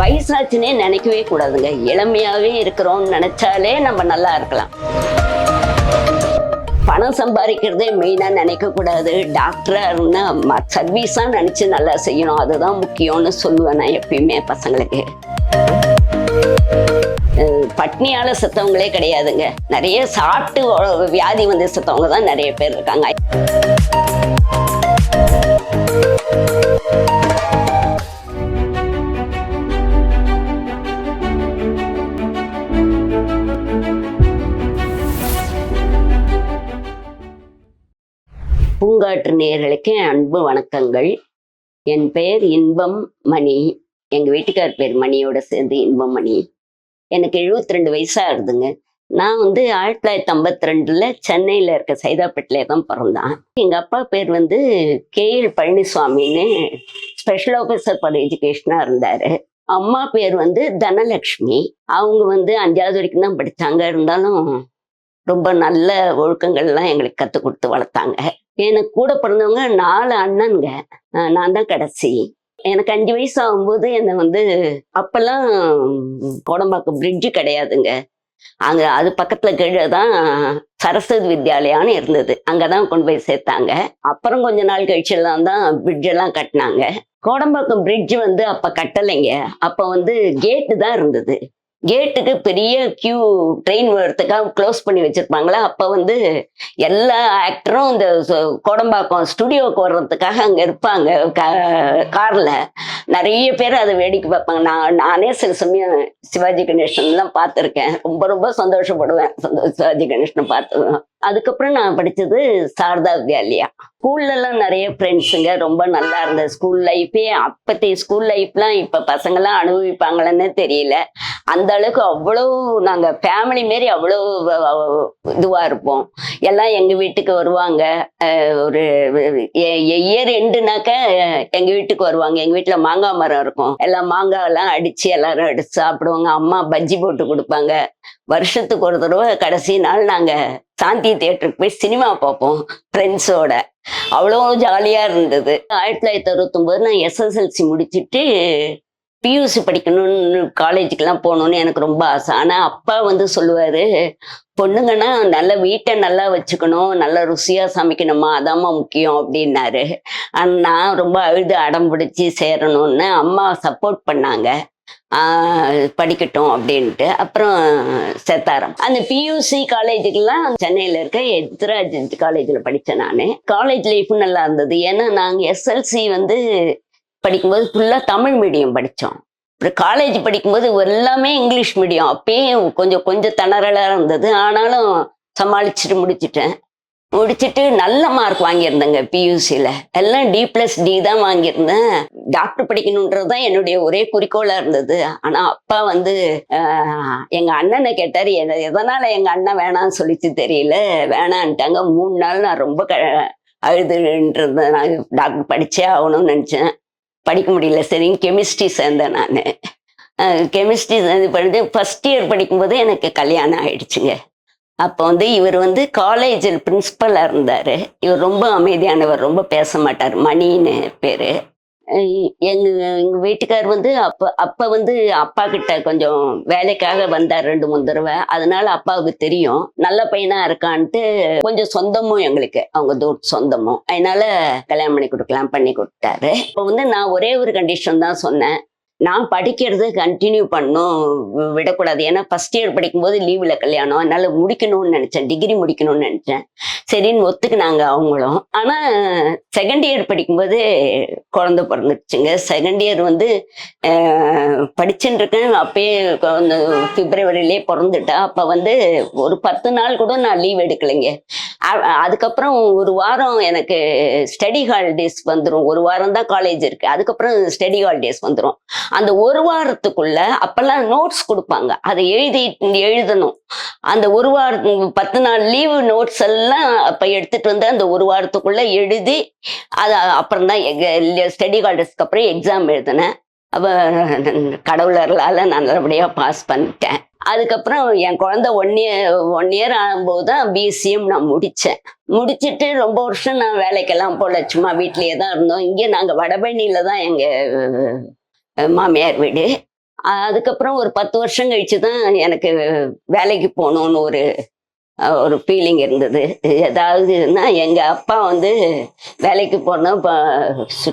வயசாச்சுன்னே நினைக்கவே கூடாதுங்க. இளமையாகவே இருக்கிறோம்னு நினைச்சாலே நம்ம நல்லா இருக்கலாம். பணம் சம்பாதிக்கிறதே மெயினாக நினைக்கக்கூடாது டாக்டராக இருந்தால் சர்வீஸாக நினச்சி நல்லா செய்யணும். அதுதான் முக்கியம்னு சொல்லுவேன் நான் எப்பயுமே பசங்களுக்கு. பட்னியால் செத்தவங்களே கிடையாதுங்க. நிறைய சாப்பிட்டு வியாதி வந்து செத்தவங்க தான் நிறைய பேர் இருக்காங்க. பூங்காற்று அன்பு வணக்கங்கள். என் பெயர் இன்பம் மணி. எங்க வீட்டுக்கார் பேர் மணியோட சேர்ந்து இன்பம் மணி. எனக்கு 72 ரெண்டு வயசாகுதுங்க நான் வந்து ஆயிரத்தி தொள்ளாயிரத்தி ஐம்பத்தி ரெண்டுல சென்னையில இருக்க சைதாப்பேட்டிலே தான் பிறந்தான். எங்க அப்பா பேர் வந்து கே எல் பழனிசுவாமின்னு ஸ்பெஷல் ஆஃபீஸர் ஃபார் எஜுகேஷனா இருந்தாரு. அம்மா பேர் வந்து தனலக்ஷ்மி. அவங்க வந்து அஞ்சாவது வரைக்கும் தான் படித்தாங்க இருந்தாலும் ரொம்ப நல்ல ஒழுக்கங்கள்லாம் எங்களுக்கு கற்றுக் கொடுத்து வளர்த்தாங்க. எனக்கு கூட பிறந்தவங்க நாலு அண்ணனுங்க. நான் தான் கடைசி. எனக்கு அஞ்சு வயசு ஆகும்போது என்னை வந்து அப்பெல்லாம் கோடம்பாக்கம் பிரிட்ஜு கிடையாதுங்க. அங்கே அது பக்கத்தில் கீழே தான் சரஸ்வதி வித்யாலயான்னு இருந்தது. அங்கே தான் கொண்டு போய் சேர்த்தாங்க. அப்புறம் கொஞ்ச நாள் கழிச்செல்லாம் தான் பிரிட்ஜெல்லாம் கட்டினாங்க. கோடம்பாக்கம் பிரிட்ஜ் வந்து அப்போ கட்டலைங்க. அப்போ வந்து கேட்டு தான் இருந்தது. கேட்டுக்கு பெரிய கியூ ட்ரெயின் வரத்துக்காக க்ளோஸ் பண்ணி வச்சிருப்பாங்களா? அப்போ வந்து எல்லா ஆக்டரும் இந்த கோடம்பாக்கம் ஸ்டுடியோக்கு வர்றதுக்காக அங்கே இருப்பாங்க. காரில் நிறைய பேர் அதை வேடிக்கை பார்ப்பாங்க. நான் நானே சில சமயம் சிவாஜி கணேசன்லாம் பார்த்துருக்கேன். ரொம்ப ரொம்ப சந்தோஷப்படுவேன். சந்தோ- சிவாஜி கணேசனை பார்த்ததும். அதுக்கப்புறம் நான் படிச்சது சாரதா வித்யாலயா. ஸ்கூல்லலாம் நிறைய ஃப்ரெண்ட்ஸுங்க ரொம்ப நல்லா இருந்தது ஸ்கூல் லைஃபே அப்பத்தி ஸ்கூல் லைஃப்லாம் இப்போ பசங்கெல்லாம் அனுபவிப்பாங்களன்னு தெரியல. அந்த அளவுக்கு அவ்வளோ நாங்கள் ஃபேமிலி மாரி அவ்வளோ இதுவாக இருப்போம். எல்லாம் எங்கள் வீட்டுக்கு வருவாங்க. ஒரு இயர் எண்டுனாக்க எங்கள் வீட்டுக்கு வருவாங்க. எங்கள் வீட்டில் மாங்காய் மரம் இருக்கும். எல்லாம் மாங்காயெல்லாம் அடித்து எல்லாரும் அடிச்சு சாப்பிடுவாங்க. அம்மா பஜ்ஜி போட்டு கொடுப்பாங்க. வருஷத்துக்கு ஒரு தடவை கடைசி நாள் நாங்கள் சாந்தி தியேட்டருக்கு போய் சினிமா பார்ப்போம் ஃப்ரெண்ட்ஸோட அவ்வளோ ஜாலியாக இருந்தது. ஆயிரத்தி தொள்ளாயிரத்தி அறுபத்தொம்போது நான் எஸ்எஸ்எல்சி முடிச்சிட்டு பியூசி படிக்கணும்னு காலேஜுக்கெல்லாம் போகணும்னு எனக்கு ரொம்ப ஆசை. ஆனால் அப்பா வந்து சொல்லுவார் பொண்ணுங்கன்னா நல்ல வீட்டை நல்லா வச்சுக்கணும் நல்லா ருசியாக சமைக்கணுமா? அதாம்மா முக்கியம் அப்படின்னாரு. நான் ரொம்ப அழுது அடம் பிடிச்சி சேரணும்னு அம்மா சப்போர்ட் பண்ணாங்க. படிக்கட்டும் அப்படின்ட்டு. அப்புறம் செத்தாரம் அந்த பியூசி காலேஜுக்கெல்லாம் சென்னையில் இருக்க எத்ராஜ் காலேஜில் படித்தேன் நான். காலேஜ் லைஃப்பும் நல்லா இருந்தது. ஏன்னா நாங்கள் எஸ்எல்சி வந்து படிக்கும்போது ஃபுல்லாக தமிழ் மீடியம் படித்தோம் அப்புறம் காலேஜ் படிக்கும்போது எல்லாமே இங்கிலீஷ் மீடியம் அப்பயும் கொஞ்சம் கொஞ்சம் திணறலாக இருந்தது. ஆனாலும் சமாளிச்சுட்டு முடிச்சிட்டேன். முடிச்சுட்டு நல்ல மார்க் வாங்கியிருந்தேங்க பியூசியில் எல்லாம் டி ப்ளஸ் டி தான் வாங்கியிருந்தேன். டாக்டர் படிக்கணுன்றது தான் என்னுடைய ஒரே குறிக்கோளாக இருந்தது. ஆனால் அப்பா வந்து எங்கள் எங்க அண்ணனை கேட்டார் எத- எதனால எங்க அண்ணன் வேணாம்னு சொல்லிச்சு தெரியல. வேணான்ட்டாங்க. மூணு நாள் நான் ரொம்ப க அழுதுன்றது நான் டாக்டர் படிச்சே ஆகணும்னு நினச்சேன். படிக்க முடியல. சரி கெமிஸ்ட்ரி சேர்ந்தேன் நான். கெமிஸ்ட்ரி சேர்ந்து படித்து ஃபஸ்ட் இயர் படிக்கும்போது எனக்கு கல்யாணம் ஆயிடுச்சுங்க. அப்போ வந்து இவர் வந்து காலேஜில் பிரின்சிபலாக இருந்தார். இவர் ரொம்ப அமைதியானவர் ரொம்ப பேச மாட்டார் மணின்னு பேர். எங்க எங்க வீட்டுக்கார் வந்து அப்ப அப்ப வந்து அப்பா கிட்ட கொஞ்சம் வேலைக்காக வந்தார் ரெண்டு மூணு தடவை. அதனால அப்பாவுக்கு தெரியும். நல்ல பையனா இருக்கான்ட்டு கொஞ்சம் சொந்தமும் எங்களுக்கு. அவங்க தூர் சொந்தமும். அதனால கல்யாணம் பண்ணி கொடுக்கலாம் பண்ணி கொடுத்தாரு. இப்போ வந்து நான் ஒரே ஒரு கண்டிஷன் தான் சொன்னேன். நான் படிக்கிறது கண்டினியூ பண்ணும் விடக்கூடாது. ஏன்னா ஃபர்ஸ்ட் இயர் படிக்கும்போது லீவில் கல்யாணம். அதனால் முடிக்கணும்னு நினச்சேன். டிகிரி முடிக்கணும்னு நினச்சேன். சரின்னு ஒத்துக்குனாங்க அவங்களும். ஆனால் செகண்ட் இயர் படிக்கும்போது குழந்த பிறந்துச்சுங்க செகண்ட் இயர் வந்து அஹ், படிச்சுட்டு இருக்கேன். அப்பயே பிப்ரவரியிலே பிறந்துட்டா. அப்போ வந்து ஒரு பத்து நாள் கூட நான் லீவ் எடுக்கலைங்க. அதுக்கப்புறம் ஒரு வாரம் எனக்கு ஸ்டடி ஹாலிடேஸ் வந்துடும் ஒரு வாரம் தான் காலேஜ் இருக்குது அதுக்கப்புறம் ஸ்டடி ஹாலிடேஸ் வந்துடும் அந்த ஒரு வாரத்துக்குள்ள அப்பெல்லாம் நோட்ஸ் கொடுப்பாங்க. அதை எழுதி எழுதணும். அந்த ஒரு வாரம் பத்து நாள் லீவு நோட்ஸ் எல்லாம் அப்ப எடுத்துட்டு வந்து அந்த ஒரு வாரத்துக்குள்ள எழுதி அது அப்புறம் தான் ஸ்டடி ஹாலிடேஸ்க்கு அப்புறம் எக்ஸாம் எழுதினேன். அவ கடவுளர்களால் நான் நல்லபடியாக பாஸ் பண்ணிட்டேன். அதுக்கப்புறம் என் குழந்தை ஒன் இயர் ஒன் இயர் ஆகும்போது தான் பிஎஸ்சியும் நான் முடித்தேன் முடிச்சுட்டு ரொம்ப வருஷம் நான் வேலைக்கெல்லாம் போல சும்மா வீட்லேயே தான் இருந்தோம். இங்கே நாங்கள் வடபழனியில் தான் எங்கள் மாமியார் வீடு. அதுக்கப்புறம் ஒரு பத்து வருஷம் கழிச்சு தான் எனக்கு வேலைக்கு போகணும்னு ஒரு ஒரு ஃபீலிங் இருந்தது. ஏதாவதுன்னா எங்கள் அப்பா வந்து வேலைக்கு போனால் இப்போ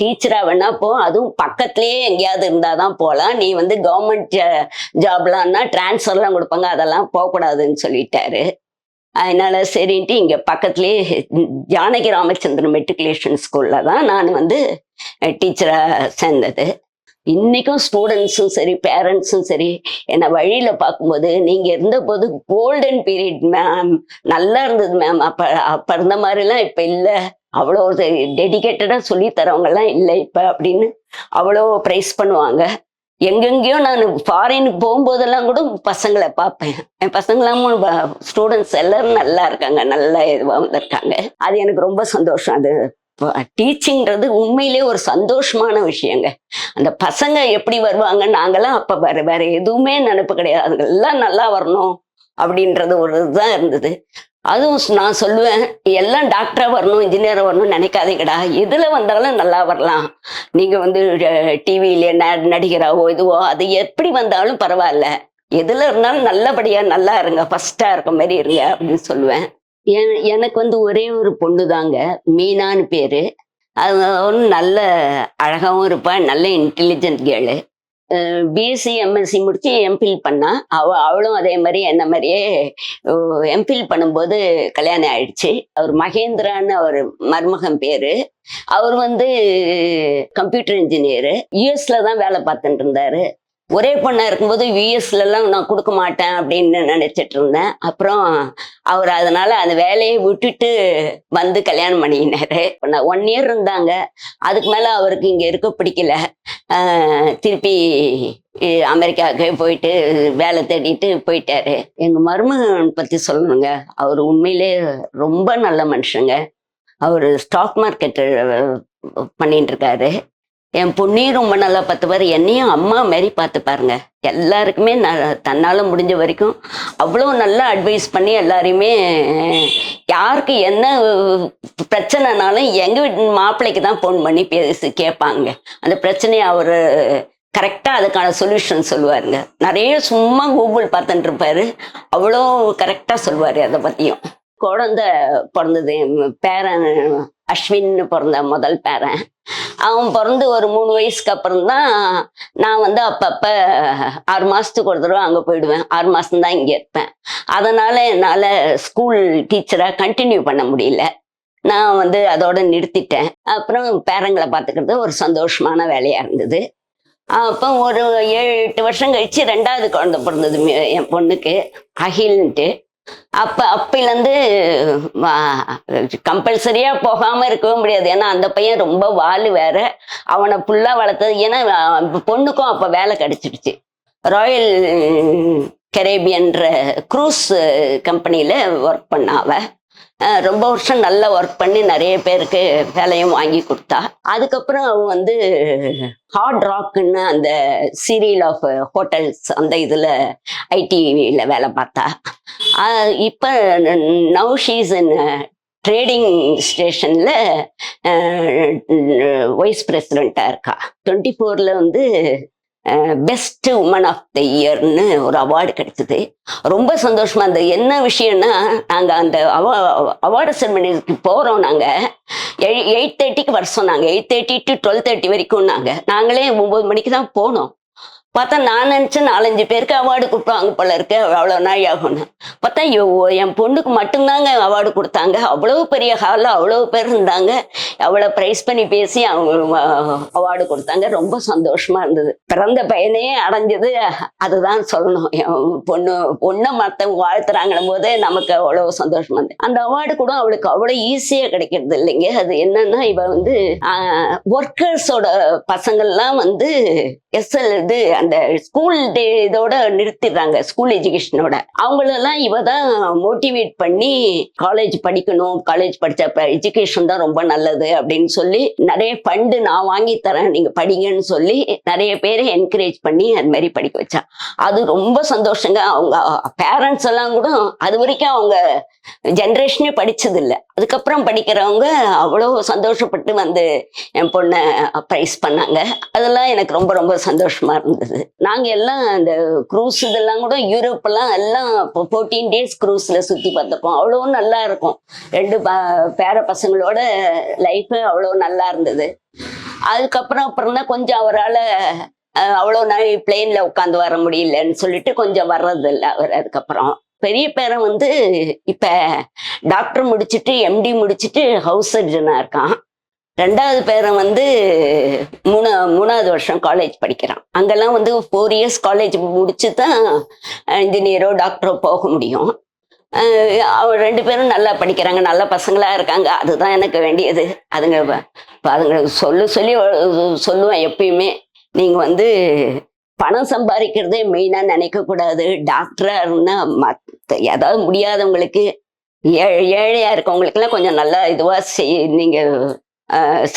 டீச்சராக வேணா போ. அதுவும் பக்கத்துலேயே எங்கேயாவது இருந்தால் தான் போகலாம். நீ வந்து கவர்மெண்ட் ஜாப்லாம்னா ட்ரான்ஸ்ஃபர்லாம் கொடுப்பாங்க. அதெல்லாம் போகக்கூடாதுன்னு சொல்லிட்டாரு. அதனால சரின்ட்டு இங்கே பக்கத்துலேயே ஜானகி ராமச்சந்திரன் மெட்ரிகுலேஷன் ஸ்கூலில் தான் நான் வந்து டீச்சராக சேர்ந்தது. இன்னைக்கும் ஸ்டூடெண்ட்ஸும் சரி பேரண்ட்ஸும் சரி என்னை வழியில் பார்க்கும்போது நீங்கள் இருந்தபோது கோல்டன் பீரியட் மேம் நல்லா இருந்தது மேம் அப்போ அப்போ இருந்த மாதிரிலாம் இப்போ இல்லை. அவ்வளோ டெடிக்கேட்டடாக சொல்லி தரவங்கலாம் இல்லை இப்போ அப்படின்னு அவ்வளோ ப்ரைஸ் பண்ணுவாங்க. எங்கெங்கேயோ நான் ஃபாரினுக்கு போகும்போதெல்லாம் கூட பசங்களை பார்ப்பேன். என் பசங்களாம் ஸ்டூடெண்ட்ஸ் எல்லாரும் நல்லா இருக்காங்க நல்லா இதுவாக வந்திருக்காங்க. அது எனக்கு ரொம்ப சந்தோஷம். அது டீச்சிங்கிறது உண்மையிலே ஒரு சந்தோஷமான விஷயங்க. அந்த பசங்க எப்படி வருவாங்க நாங்களாம் அப்போ வேற வேற எதுவுமே நினைப்பு கிடையாது. அதுங்கெல்லாம் நல்லா வரணும் அப்படின்றது ஒரு இதுதான் இருந்தது. அதுவும் நான் சொல்லுவேன் எல்லாம் டாக்டரா வரணும் இன்ஜினியரா வரணும்னு நினைக்காதீங்கடா. எதுல வந்தாலும் நல்லா வரலாம். நீங்க வந்து டிவியில நடிகராவோ இதுவோ அது எப்படி வந்தாலும் பரவாயில்ல. எதுல இருந்தாலும் நல்லபடியா நல்லா இருங்க ஃபர்ஸ்டா இருக்க மாதிரி இருங்க அப்படின்னு சொல்லுவேன். எனக்கு வந்து ஒரே ஒரு பொண்ணு தாங்க மீனான்னு பேரு. அது நல்ல அழகாகவும் இருப்பா. நல்ல இன்டெலிஜென்ட் கேளு பிஎஸ்சி எம்எஸ்சி முடிச்சு எம்பில் பண்ணா. அவ அவளும் அதே மாதிரி என்ன மாதிரியே எம்பில் பண்ணும்போது கல்யாணம் ஆயிடுச்சு. அவர் மகேந்திரான்னு அவர் மருமகன் பேரு. அவர் வந்து கம்ப்யூட்டர் இன்ஜினியரு யூஎஸ்ல தான் வேலை பார்த்துட்டு இருந்தாரு. ஒரே பொண்ணா இருக்கும்போது யூஎஸ்ல எல்லாம் நான் கொடுக்க மாட்டேன் அப்படின்னு நினைச்சிட்டு இருந்தேன். அப்புறம் அவர் அதனால அந்த வேலையை விட்டுட்டு வந்து கல்யாணம் பண்ணிக்கினாரு. ஒன் இயர் இருந்தாங்க. அதுக்கு மேல அவருக்கு இங்க இருக்க பிடிக்கல. திருப்பி அமெரிக்காவுக்கு போயிட்டு வேலை தேடிட்டு போயிட்டாரு. எங்க மருமகன் பத்தி சொல்லணுங்க. அவர் உண்மையிலே ரொம்ப நல்ல மனுஷங்க. அவர் ஸ்டாக் மார்க்கெட் பண்ணிட்டு இருக்காரு. என் பொண்ணையும் ரொம்ப நல்லா பார்த்துப்பாரு. என்னையும் அம்மா மாரி பார்த்து பாருங்க எல்லாருக்குமே நான் தன்னால் முடிஞ்ச வரைக்கும் அவ்வளோ நல்லா அட்வைஸ் பண்ணி எல்லாரையுமே யாருக்கு என்ன பிரச்சனைனாலும் எங்கள் வீட்டு மாப்பிள்ளைக்கு தான் ஃபோன் பண்ணி பேசி கேட்பாங்க. அந்த பிரச்சனையை அவர் கரெக்டாக அதுக்கான சொல்யூஷன் சொல்லுவாருங்க. நிறைய சும்மா கூகுள் பார்த்துட்டு இருப்பாரு. அவ்வளோ கரெக்டாக சொல்லுவார் அதை பற்றியும் குழந்த பிறந்தது என் பேரன் அஸ்வின்னு பிறந்த முதல் பேரன். அவன் பிறந்து ஒரு மூணு வயசுக்கு அப்புறம் தான் நான் வந்து அப்பப்போ ஆறு மாதத்துக்கு ஒரு தடவை அங்கே போயிடுவேன். ஆறு மாதம் தான் இங்கே இருப்பேன். அதனால் என்னால் ஸ்கூல் டீச்சராக கண்டினியூ பண்ண முடியல. நான் வந்து அதோட நிறுத்திட்டேன். அப்புறம் பேரங்களை பார்த்துக்கிறது ஒரு சந்தோஷமான வேலையாக இருந்தது. அப்போ ஒரு ஏழு எட்டு வருஷம் கழிச்சு ரெண்டாவது குழந்தை பிறந்தது என் பொண்ணுக்கு அகில்ன்ட்டு. அப்போ அப்பையிலேருந்து கம்பல்சரியாக போகாமல் இருக்கவே முடியாது. ஏன்னா அந்த பையன் ரொம்ப வாலு வேற. அவனை ஃபுல்லாக வளர்த்தது. ஏன்னா பொண்ணுக்கும் அப்போ வேலை கிடைச்சிடுச்சு. ராயல் கரேபியன்ற க்ரூஸ் கம்பெனியில் ஒர்க் பண்ணாவ ரொம்ப வருஷம் நல்லா ஒர்க் பண்ணி நிறைய பேருக்கு வேலையும் வாங்கி கொடுத்தா. அதுக்கப்புறம் அவங்க வந்து ஹார்ட் ராக்குன்னு அந்த சீரியல் ஆஃப் ஹோட்டல்ஸ் அந்த இதில் ஐடிவியில் வேலை பார்த்தா. இப்போ நவ் ஷீஸ் இன் ட்ரேடிங் ஸ்டேஷனில் வைஸ் பிரசிடெண்ட்டாக இருக்கா. டுவெண்ட்டி ஃபோரில் வந்து பெஸ்ட் உமன் ஆஃப் த இயர்னு ஒரு அவார்டு கிடைச்சது. ரொம்ப சந்தோஷமா இருந்தது. என்ன விஷயம்னா நாங்கள் அந்த அவா அவார்டு செரமனிக்கு போகிறோம் நாங்கள் எயிட் தேர்ட்டிக்கு வர சொன்னாங்க. Eight thirty to twelve thirty வரைக்கும் நாங்கள் நாங்களே ஒம்பது மணிக்கு தான் போனோம். பார்த்தா நான் நினச்சேன் நாலஞ்சு பேருக்கு அவார்டு கொடுப்பாங்க போல இருக்கு. அவ்வளோ நாள் ஆகும்னு. பார்த்தா ஐயோ, என் பொண்ணுக்கு மட்டும்தாங்க அவார்டு கொடுத்தாங்க. அவ்வளோ பெரிய ஹாலில் அவ்வளோ பேர் இருந்தாங்க. அவ்வளோ ப்ரைஸ் பண்ணி பேசி அவங்க அவார்டு கொடுத்தாங்க. ரொம்ப சந்தோஷமா இருந்தது. பிறந்த பையனே அடைஞ்சது. அதுதான் சொல்லணும். என் பொண்ணு பொண்ணை மற்றவங்க வாழ்த்துறாங்கன்னும் போதே நமக்கு அவ்வளோ சந்தோஷமா இருந்தது. அந்த அவார்டு கூட அவளுக்கு அவ்வளோ ஈஸியாக கிடைக்கிறது இல்லைங்க. அது என்னன்னா இவ வந்து ஒர்க்கர்ஸோட பசங்கள்லாம் வந்து எஸ்எல் இது அந்த ஸ்கூல் டே இதோட நிறுத்திடுறாங்க ஸ்கூல் எஜுகேஷனோட அவங்களெல்லாம் இவ தான் மோட்டிவேட் பண்ணி காலேஜ் படிக்கணும் காலேஜ் படித்த எஜுகேஷன் தான் ரொம்ப நல்லது அப்படின்னு சொல்லி நிறைய ஃபண்டு நான் வாங்கி தரேன் நீங்க படிங்கன்னு சொல்லி நிறைய பேரை என்கரேஜ் பண்ணி அது மாதிரி படிக்க வச்சா. அது ரொம்ப சந்தோஷங்க. அவங்க பேரண்ட்ஸ் எல்லாம் கூட அது வரைக்கும் அவங்க ஜென்ரேஷனே படிச்சது இல்லை அதுக்கப்புறம் படிக்கிறவங்க அவ்வளோ சந்தோஷப்பட்டு வந்து என் பொண்ணை ப்ரைஸ் பண்ணாங்க. அதெல்லாம் எனக்கு ரொம்ப ரொம்ப சந்தோஷமா இருந்தது. நாங்கள் எல்லாம் இந்த க்ரூஸ் இதெல்லாம் கூட யூரோப்பெல்லாம் எல்லாம் இப்போ ஃபோர்டீன் டேஸ் க்ரூஸில் சுற்றி பார்த்துப்போம் அவ்வளோ நல்லா இருக்கும். ரெண்டு ப பேர பசங்களோட லைஃபு அவ்வளோ நல்லா இருந்தது. அதுக்கப்புறம் அப்புறம் தான் கொஞ்சம் அவரால் அவ்வளோ நாள் பிளெயினில் உட்காந்து வர முடியலன்னு சொல்லிட்டு கொஞ்சம் வர்றதில்லை அவர் அதுக்கப்புறம். பெரிய பேரன் வந்து இப்போ டாக்டர் முடிச்சுட்டு எம்டி முடிச்சுட்டு ஹவுஸ் சர்ஜனாக இருக்கான். ரெண்டாவது பேரன் வந்து மூணா மூணாவது வருஷம் காலேஜ் படிக்கிறான். அங்கெல்லாம் வந்து ஃபோர் இயர்ஸ் காலேஜ் முடிச்சு தான் இன்ஜினியரோ டாக்டரோ போக முடியும். அவர் ரெண்டு பேரும் நல்லா படிக்கிறாங்க நல்ல பசங்களாக இருக்காங்க. அதுதான் எனக்கு வேண்டியது. அதுங்க அதுங்க சொல்லு சொல்லி சொல்லுவேன் எப்பயுமே. நீங்கள் வந்து பணம் சம்பாதிக்கிறதே மெயினாக நினைக்கக்கூடாது. டாக்டராக இருந்தால் இருந்தா ஏதாவது முடியாதவங்களுக்கு ஏ- ஏழையாக இருக்கவங்களுக்குலாம் கொஞ்சம் நல்லா இதுவாக செய் நீங்கள்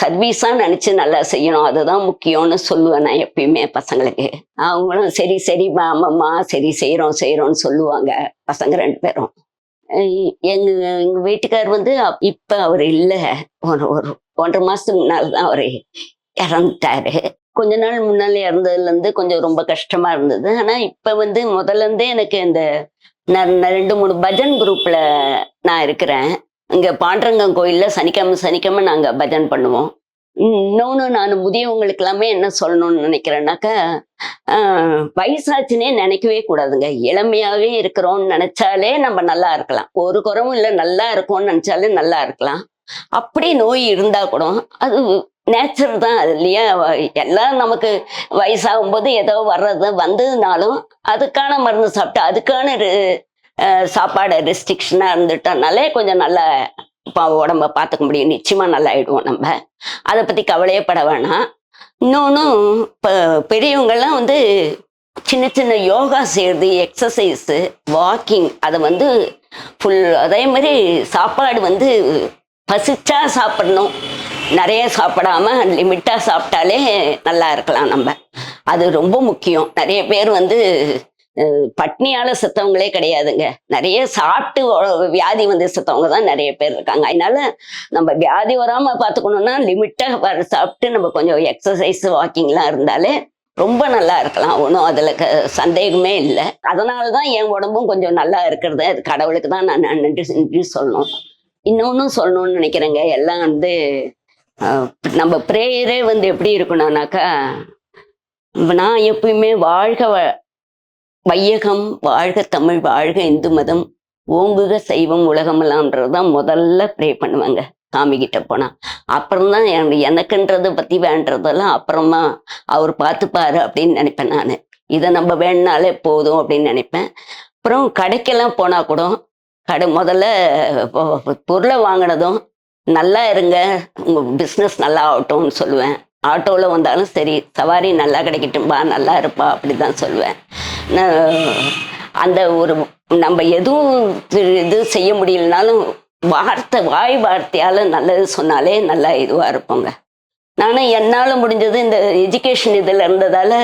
சர்வீஸாக நினச்சி நல்லா செய்யணும். அதுதான் முக்கியம்னு சொல்லுவேன் நான் எப்பயுமே பசங்களுக்கு. அவங்களும் சரி சரி மாமம்மா சரி செய்கிறோம் செய்கிறோம்னு சொல்லுவாங்க. பசங்க ரெண்டு பேரும். எங்க எங்க வீட்டுக்கார் வந்து இப்போ அவர் இல்லை. ஒரு ஒரு ஒன்றரை மாதத்துக்கு முன்னால் தான் அவர் இறந்துட்டாரு. கொஞ்ச நாள் முன்னால இறந்ததுலேருந்து கொஞ்சம் ரொம்ப கஷ்டமா இருந்தது. ஆனா இப்போ வந்து முதல்ல இருந்தே எனக்கு இந்த நான் ரெண்டு மூணு பஜன் குரூப்ல நான் இருக்கிறேன். இங்க பாண்டரங்கம் கோயில்ல சனிக்கிழமை சனிக்கிழமை நாங்க பஜன் பண்ணுவோம். இன்னொன்று நான் முதியவங்களுக்கு எல்லாமே என்ன சொல்லணும்னு நினைக்கிறேன்னாக்கா வயசாச்சுன்னே நினைக்கவே கூடாதுங்க. இளமையாகவே இருக்கிறோம்னு நினைச்சாலே நம்ம நல்லா இருக்கலாம். ஒரு குறவும் இல்லை நல்லா இருக்கோம்னு நினைச்சாலே நல்லா இருக்கலாம். அப்படி நோய் இருந்தா கூட அது நேச்சர் தான் அது இல்லையா? எல்லாம் நமக்கு வயசாகும் போது ஏதோ வர்றது வந்ததுனாலும் அதுக்கான மருந்து சாப்பிட்டு அதுக்கான சாப்பாடு ரெஸ்ட்ரிக்ஷனாக இருந்துட்டோம்னாலே கொஞ்சம் நல்லா இப்போ உடம்ப பார்த்துக்க முடியும். நிச்சயமா நல்லா ஆயிடுவோம் நம்ம. அதை பத்தி கவலையே பட வேணாம். இன்னொன்றும் இப்போ பெரியவங்கெல்லாம் வந்து சின்ன சின்ன யோகா செய்யறது எக்ஸசைஸு வாக்கிங் அதை வந்து ஃபுல் அதே மாதிரி சாப்பாடு வந்து பசிச்சா சாப்பிடணும். நிறைய சாப்பிடாம லிமிட்டாக சாப்பிட்டாலே நல்லா இருக்கலாம் நம்ம. அது ரொம்ப முக்கியம். நிறைய பேர் வந்து பட்னியால் பட்னியால செத்தவங்களே கிடையாதுங்க. நிறைய சாப்பிட்டு வியாதி வந்து செத்தவங்க தான் நிறைய பேர் இருக்காங்க. அதனால நம்ம வியாதி வராம பார்த்துக்கணும்னா லிமிட்டாக வர சாப்பிட்டு நம்ம கொஞ்சம் எக்ஸசைஸ் வாக்கிங்லாம் இருந்தாலே ரொம்ப நல்லா இருக்கலாம். ஒன்றும் அதில் க சந்தேகமே இல்லை. அதனால தான் என் உடம்பும் கொஞ்சம் நல்லா இருக்கிறது. அது கடவுளுக்கு தான் நான் நன்றி நன்றி சொல்லணும். இன்னொன்னும் சொல்லணும்னு நினைக்கிறேங்க. எல்லாம் வந்து நம்ம ப்ரேயரே வந்து எப்படி இருக்கணும்னாக்கா நான் எப்பயுமே வாழ்க வ- வையகம் வாழ்க தமிழ் வாழ்க இந்து மதம் ஓங்குக சைவம் உலகமெல்லாம்ன்றது தான் முதல்ல ப்ரே பண்ணுவாங்க காமிக்கிட்ட போனால் போனா. அப்புறம்தான் எனக்குன்றதை பத்தி வேண்டதெல்லாம் அப்புறமா அவர் பார்த்துப்பாரு அப்படின்னு நினைப்பேன் நான். இதை நம்ம வேணுனாலே போதும் அப்படின்னு நினைப்பேன். அப்புறம் கடைக்கெல்லாம் போனா கூட கடை முதல்ல பொருளை வாங்கினதும் நல்லா இருங்க. உங்கள் பிஸ்னஸ் நல்லா ஆகட்டும்னு சொல்லுவேன். ஆட்டோவில் வந்தாலும் சரி சவாரி நல்லா கிடைக்கட்டும்பா நல்லா இருப்பா அப்படி தான் சொல்லுவேன் அந்த ஒரு நம்ம எதுவும் இது- இது செய்ய முடியலனாலும் வார்த்தை வாய் வார்த்தையால் நல்லது சொன்னாலே நல்லா இதுவாக இருப்போங்க. நானும் என்னால் முடிஞ்சது இந்த எஜுகேஷன் இதில் இருந்ததால்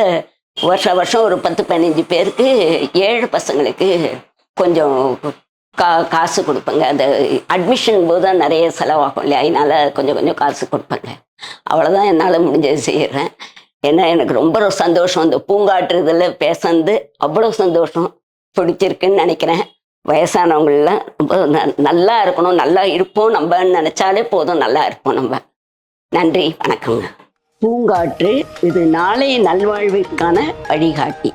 வருஷ வருஷம் ஒரு பத்து பதினஞ்சு பேருக்கு ஏழு பசங்களுக்கு கொஞ்சம் கா காசு கொடுப்பேங்க. அந்த அட்மிஷன் போது தான் நிறைய செலவாகும் இல்லையா? அதனால் கொஞ்சம் கொஞ்சம் காசு கொடுப்பேங்க. அவ்வளோதான் என்னால் முடிஞ்சது செய்கிறேன் ஏன்னா எனக்கு ரொம்ப சந்தோஷம். அந்த பூங்காட்டுறதில் பேசந்து அவ்வளோ சந்தோஷம் பிடிச்சிருக்குன்னு நினைக்கிறேன். வயசானவங்களெலாம் ரொம்ப ந- நல்லா இருக்கணும் நல்லா இருப்போம் நம்மன்னு நினச்சாலே போதும் நல்லா இருப்போம் நம்ம. நன்றி வணக்கங்க பூங்காற்று இது நாளைய நல்வாழ்விற்கான வழிகாட்டி.